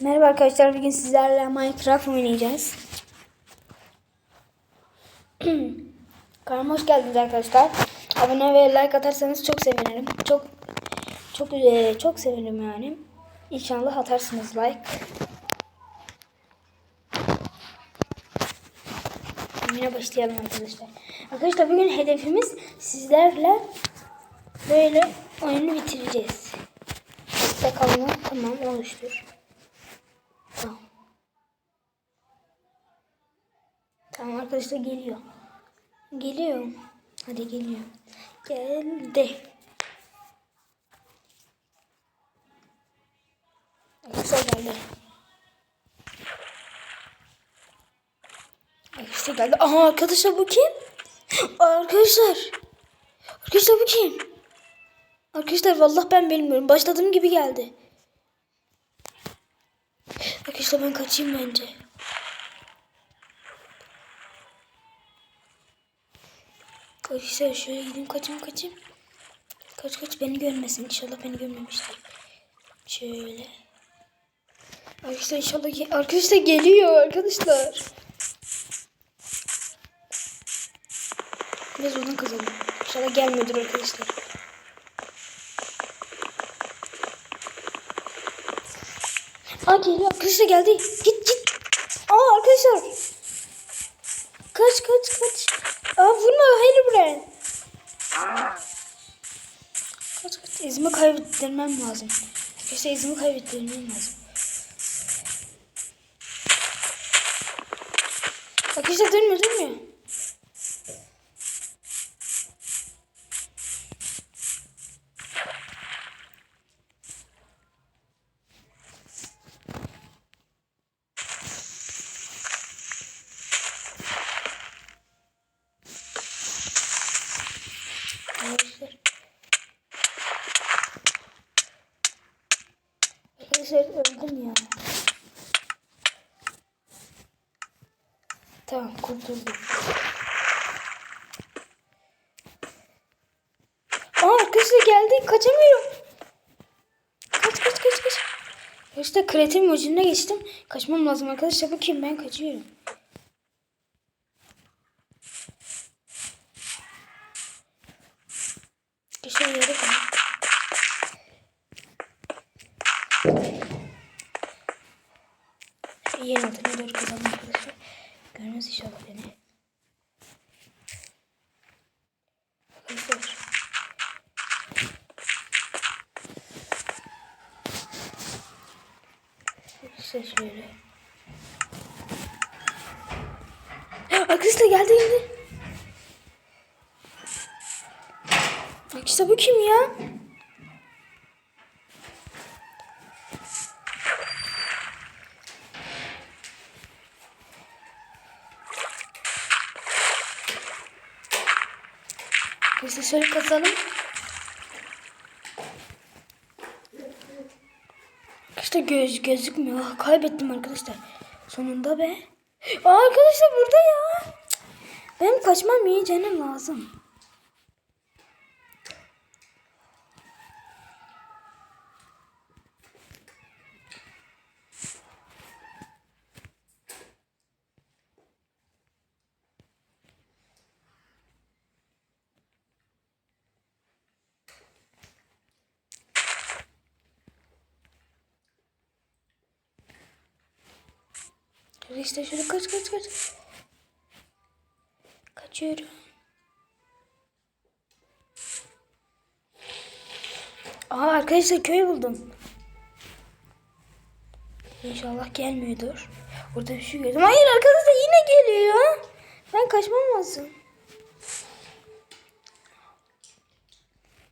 Merhaba arkadaşlar bugün sizlerle Minecraft oynayacağız. Kanalıma hoş geldiniz arkadaşlar. Abone ve like atarsanız çok sevinirim. Çok çok eee, çok sevinirim yani. İnşallah atarsınız like. Yine başlayalım arkadaşlar. Arkadaşlar bugün hedefimiz sizlerle böyle oyunu bitireceğiz. Kalma tamam oluştur. Tamam. Tamam arkadaşlar geliyor. Geliyor. Hadi geliyor. Geldi. Arkadaşlar geldi. Arkadaşlar geldi. Aha arkadaşlar bu kim? Arkadaşlar. Arkadaşlar bu kim? Arkadaşlar vallahi ben bilmiyorum. Başladığım gibi geldi. Arkadaşlar ben kaçayım bence. Arkadaşlar şöyle gideyim kaçayım kaçayım. Kaç kaç beni görmesin. İnşallah beni görmemiştir. Şöyle. Arkadaşlar inşallah ge- arkadaşlar geliyor arkadaşlar. Biraz oradan kazalım. İnşallah gelmiyordur arkadaşlar. Aa geliyor arkadaşlar geldi. Git git. Aa arkadaşlar. Kaç kaç kaç. Vurma buraya. Kaç kaç. İzimi kaybettirmem lazım. Arkadaşlar izimi kaybettirmem lazım. Arkadaşlar dönmüyor dönmüyor. Arkadaşlar. Arkadaşlar öldüm ya. Tamam kurtuldum. Aa arkadaşlar geldi kaçamıyorum. Kaç kaç kaç kaç. Arkadaşlar kreatif moduna geçtim. Kaçmam lazım arkadaşlar. Kim ben kaçıyorum. Arkadaşlar yere koy. Yerin altına doğru kazalım arkadaşlar. Görmez inşallah beni. Arkadaşlar. İşte şöyle. Arkadaşlar geldi geldi. Arkadaşlar bu kim ya? Arkadaşlar şöyle kazalım. İşte göz gözükmüyor. Kaybettim arkadaşlar. Sonunda be. Aa, arkadaşlar burada ya. Benim kaçmam iyi canım lazım. İşte şöyle kaç kaç kaç. Kaçıyorum. Aa arkadaşlar köy buldum. İnşallah gelmiyordur. Orada bir şey gördüm. Hayır arkadaşlar yine geliyor. Ben kaçmam lazım.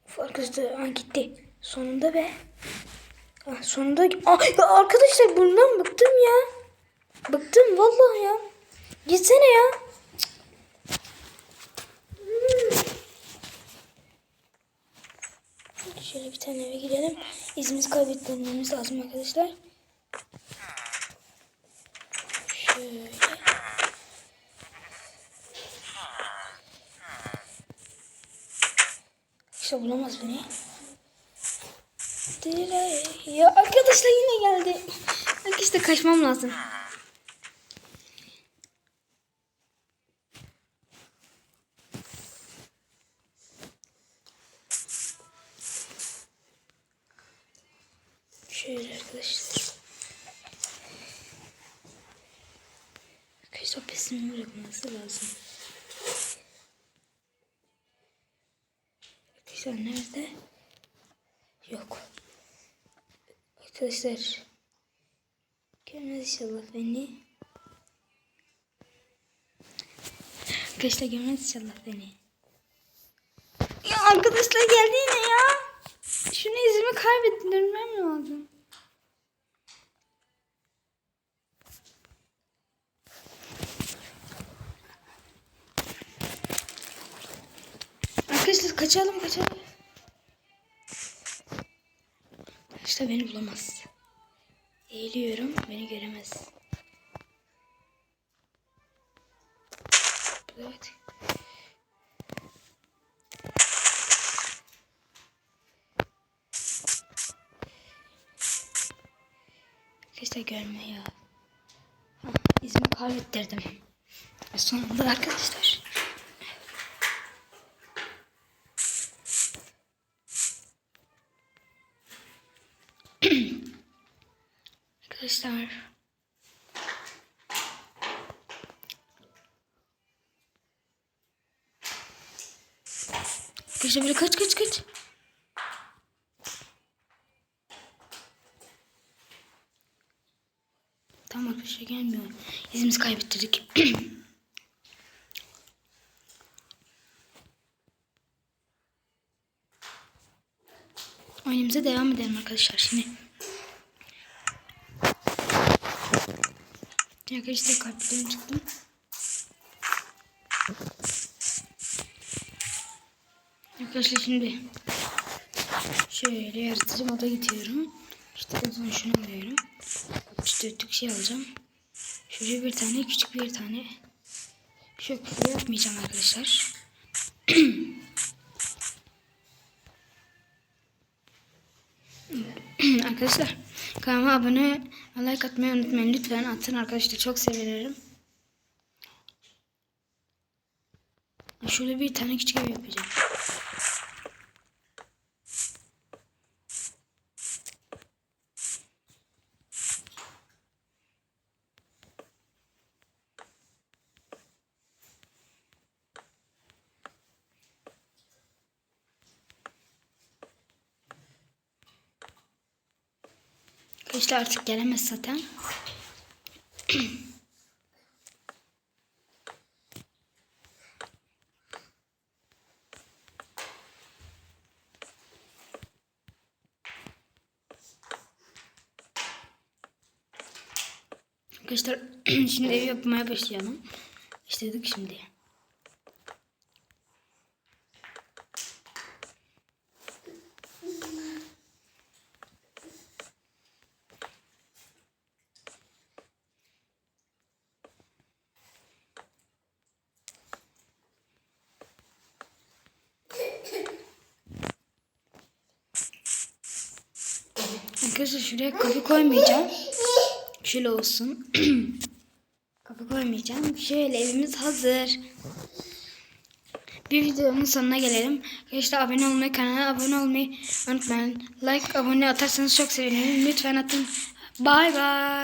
Of, arkadaşlar aa, gitti. Sonunda be. Aa, sonunda. Aa, ya arkadaşlar bundan bıktım ya. Bıktım vallahi ya. Gitsene ya. Şöyle bir tane eve girelim. İzimizi kaybetmemiz lazım arkadaşlar. Şöyle. İşte bulamaz beni. Ya arkadaşlar yine geldi. Arkadaşlar Arkadaşlar kaçmam lazım. Şöyle arkadaşlar. Arkadaşlar pesimi bırakması lazım. Arkadaşlar nerede? Yok. Arkadaşlar. Görmez inşallah beni. Arkadaşlar görmez inşallah beni. Ya arkadaşlar geldi yine ya. Şunu izimi kaybettirmem lazım. Arkadaşlar kaçalım kaçalım. İşte beni bulamaz. Eğiliyorum beni göremez. Evet. Arkadaşlar görmüyor. Ha, izimi kaybettirdim. Sonunda arkadaşlar. Arkadaşlar. Arkadaşlar böyle kaç kaç kaç. Tamam arkadaşlar gelmiyor. İzimizi kaybettirdik. Oyunumuza devam edelim arkadaşlar şimdi. Arkadaşlar kalplerim çıktım. Arkadaşlar şimdi şöyle yaratıcı moda gidiyorum. İşte o zaman şunu alıyorum. İşte ötük şey alacağım. Şöyle bir tane küçük bir tane. Şöyle yapmayacağım arkadaşlar. arkadaşlar kanalıma abone like atmayı unutmayın lütfen atın arkadaşlar çok sevinirim. Şöyle bir tane küçük yapacağım. Arkadaşlar artık gelemez zaten. Arkadaşlar şimdi ev yapmaya başlayalım. İşledik şimdi. Arkadaşlar şuraya kapı koymayacağım. Şöyle olsun. kapı koymayacağım. Şöyle evimiz hazır. Bir videonun sonuna gelelim. Arkadaşlar abone olmayı, kanala abone olmayı unutmayın. Like, abone atarsanız çok sevinirim. Lütfen atın. Bye bye.